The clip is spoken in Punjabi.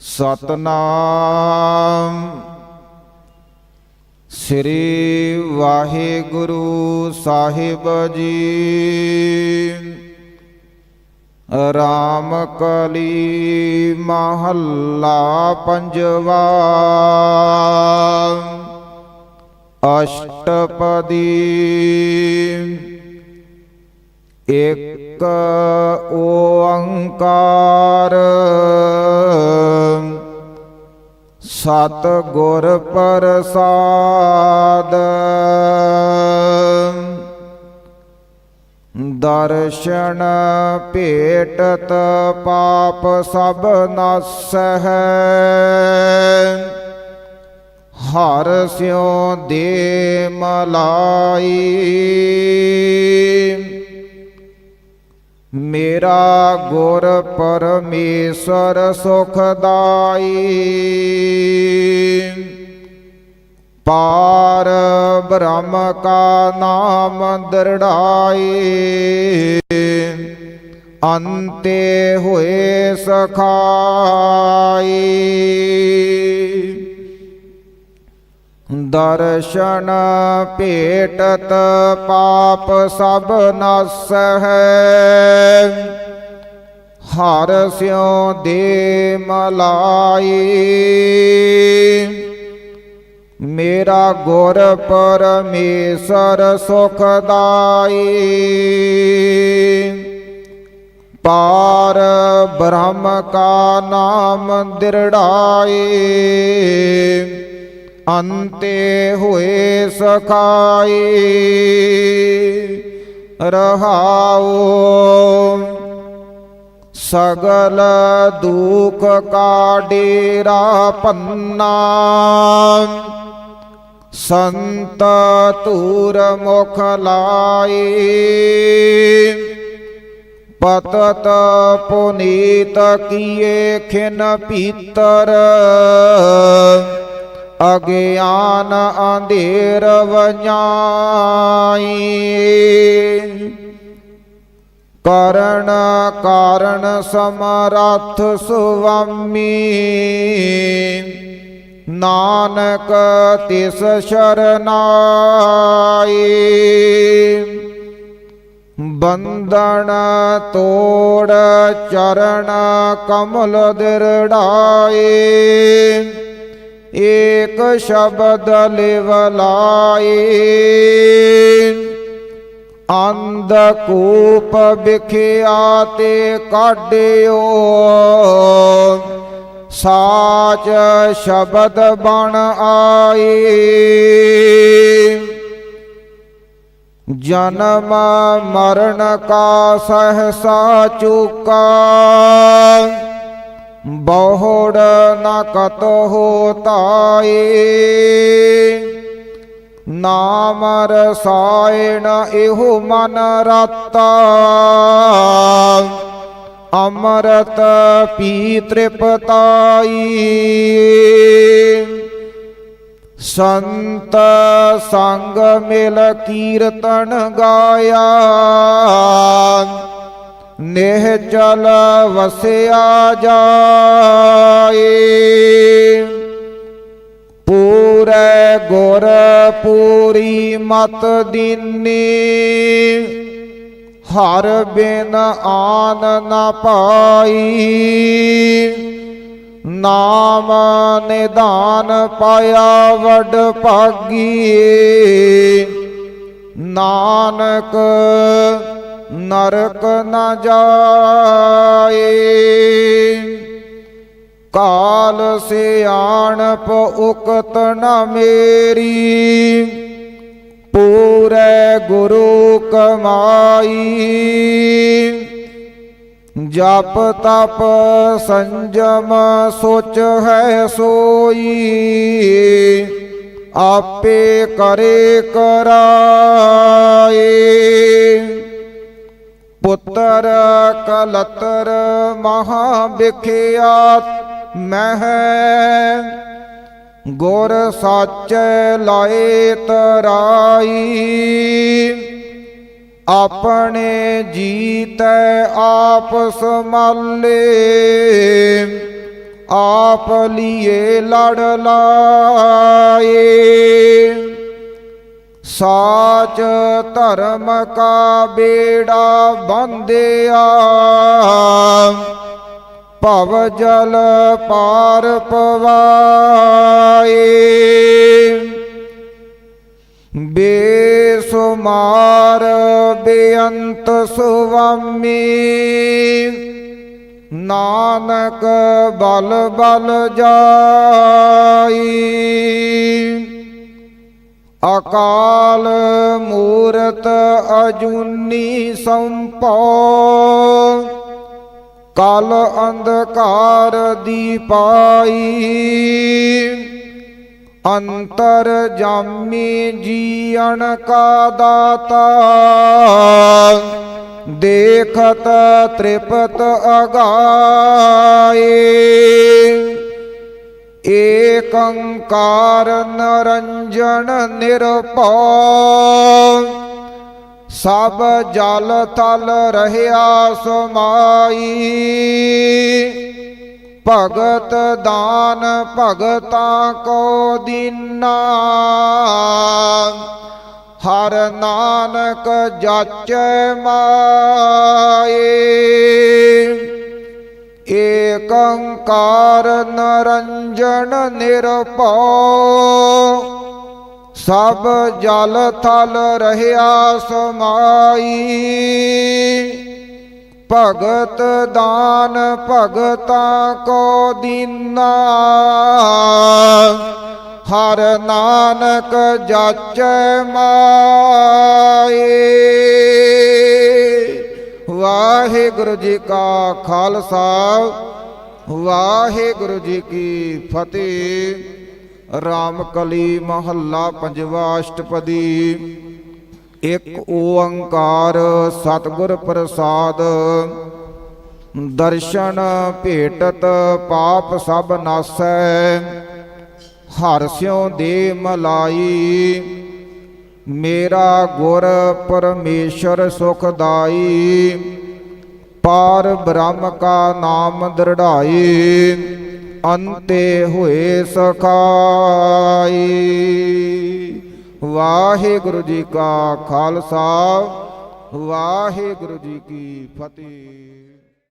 ਸਤਨਾਮ। ਸ੍ਰੀ ਵਾਹਿਗੁਰੂ ਸਾਹਿਬ ਜੀ। ਰਾਮ ਕਲੀ ਮਹੱਲਾ ਪੰਜਵਾ। ਅਸ਼ਟਪਦੀ। ਇਕ ਓੰਕਾਰ। ਸਤ ਗੁਰ ਪ੍ਰਸਾਦ। ਦਰਸ਼ਨ ਭੇਟਤ ਪਾਪ ਸਭ ਨਾਸਹਿ। ਹਰ ਸਿਉ ਦੇ ਮਲਾਈ। ਮੇਰਾ ਗੁਰ ਪਰਮੇਸ਼ਰ ਸੁਖਦਾਈ। ਪਾਰ ਬ੍ਰਹਮ ਕਾ ਨਾਮ ਦਰੜਾਈ। ਅੰਤੇ ਹੋਏ ਸਖਾਈ। ਦਰਸ਼ਨ ਭੇਟਤ ਪਾਪ ਸਭ ਨਸ ਹੈ। ਹਰ ਸਿਉ ਦੇ ਮਲਾਈ। ਮੇਰਾ ਗੁਰ ਪਰਮੇਸ਼ਰ ਸੁਖਦਾਈ ਪਾਰ ਬ੍ਰਹਮ ਕਾ ਨਾਮ ਦਿਰੜਾਈ। ਅੰਤੇ ਹੋਏ ਸਖਾਈ ਰਹਾਉ ਸਗਲ ਦੁਖ ਕਾ ਡੇਰਾ ਪੰਨਾ ਸੰਤ ਤੂਰ ਮੁਖ ਲਾਈ ਪਤਤ ਪੁਨੀਤ ਕੀਏ ਖਿਨ ਪੀਤਰ ਅਗਿਆਨ ਅੰਧੇਰ ਵਜਾਈ। ਕਰਣ ਕਾਰਣ ਸਮਰੱਥ ਸੁਆਮੀ ਨਾਨਕ ਤਿਸ ਸ਼ਰਨਾਈ। ਬੰਧਨ ਤੋੜ ਚਰਨ ਕਮਲ ਦਿਰੜਾਏ ਏਕ ਸ਼ਬਦ ਲਿਵ ਲਾਏ ਅੰਧ ਕੂਪ ਵਿਖਿਆ ਤੇ ਕਾਢਿਓ। ਸਾਚ ਸ਼ਬਦ ਬਣ ਆਈ ਜਨਮ ਮਰਨ ਕਾ ਸਹਸਾ ਚੁਕਾ। ਬਹੁੜ ਨ ਕਤ ਹੋਤਾਈ ਨਾਮ ਰਸਾਇਣ ਇਹੋ ਮਨ ਰਤਾ। ਅੰਮ੍ਰਿਤ ਪੀ ਤ੍ਰਿਪਤਾਈ। ਸੰਤ ਸੰਗ ਮਿਲ ਕੀਰਤਨ ਗਾਇਆ। ਨੇਹ ਚਲ ਵਸਿਆ ਜਾਏ। ਪੂਰੇ ਗੁਰ ਪੂਰੀ ਮਤ ਦੀਨੀ। ਹਰ ਬਿਨ ਆਨ ਨਾ ਪਾਈ। ਨਾਮ ਨਿਦਾਨ ਪਾਇਆ ਵਡ ਭਾਗੀ ਨਾਨਕ ਨਰਕ ਨਾ ਜਾਏ। ਕਾਲ ਸਿਆਣਪ ਉਕਤ ਨਾ ਮੇਰੀ। ਪੂਰੇ ਗੁਰੂ ਕਮਾਈ। ਜਪ ਤਪ ਸੰਜਮ ਸੋਚ ਹੈ ਸੋਈ। ਆਪੇ ਕਰੇ ਕਰਾਏ। ਪੁੱਤਰ ਕਲਤਰ ਮਹਾ ਵਿਖਿਆ ਮਹਿ ਗੁਰ ਸਾਚੈ ਲਾਏ ਤਰਾਈ ਆਪਣੇ ਜੀਤ ਆਪ ਸਮਾਲੇ ਆਪ ਲੀਏ ਲੜ ਲਾਏ। ਸਾਚ ਧਰਮ ਕਾ ਬੇੜਾ ਬੰਦਿਆ। ਭਵ ਜਲ ਪਾਰ ਪਵਾਏ। ਬੇਸੁਮਾਰ ਬੇਅੰਤ ਸੁਵਮੀ। ਨਾਨਕ ਬਲ ਬਲ ਜਾਈ। ਅਕਾਲ ਮੂਰਤ ਅਜੂਨੀ ਸੰਪੋ ਕਲ ਅੰਧਕਾਰ ਦੀਪਾਈ, ਅੰਤਰ ਜਾਮੀ ਜੀਣ ਕਾ ਦਾਤਾ, ਦੇਖਤ ਤ੍ਰਿਪਤ ਅਗਾਏ। ਏਕੰਕਾਰ ਨਰੰਜਨ ਨਿਰਭਉ, ਸਭ ਜਲ ਤਲ ਰਹਿਆ ਸਮਾਈ। ਭਗਤ ਦਾਨ ਭਗਤਾਂ ਕੋ ਦੀਨਾ, ਹਰ ਨਾਨਕ ਜਾਚੈ ਮਾਏ। ਏਕੰਕਾਰ ਨਰੰਜਨ ਨਿਰਭਉ, ਸਭ ਜਲ ਥਲ ਰਹਿਆ ਸਮਾਈ। ਭਗਤ ਦਾਨ ਭਗਤਾਂ ਕੋ ਦੀਨਾ, ਹਰ ਨਾਨਕ ਜਾਚੈ ਮਾਏ। ਵਾਹਿਗੁਰੂ ਜੀ ਕਾ ਖਾਲਸਾ, ਵਾਹਿਗੁਰੂ ਜੀ ਕੀ ਫਤਿਹ। ਰਾਮ ਕਲੀ ਮਹੱਲਾ ਪੰਜਵਾ ਅਸ਼ਟਪਦੀ। ਇੱਕ ਓੰਕਾਰ ਸਤਿਗੁਰ ਪ੍ਰਸਾਦ। ਦਰਸ਼ਨ ਭੇਟਤ ਪਾਪ ਸਭ ਨਾਸੈ। ਹਰਿ ਸਿਉ ਦੇ ਮਲਾਈ। ਮੇਰਾ ਗੁਰ ਪਰਮੇਸ਼ਰ ਸੁਖਦਾਈ, ਪਾਰ ਬ੍ਰਹਮ ਕਾ ਨਾਮ ਦ੍ਰਿੜਾਈ, ਅੰਤੇ ਹੋਏ ਸਖਾਈ। ਵਾਹਿਗੁਰੂ ਜੀ ਕਾ ਖਾਲਸਾ, ਵਾਹਿਗੁਰੂ ਜੀ ਕੀ ਫਤਿਹ।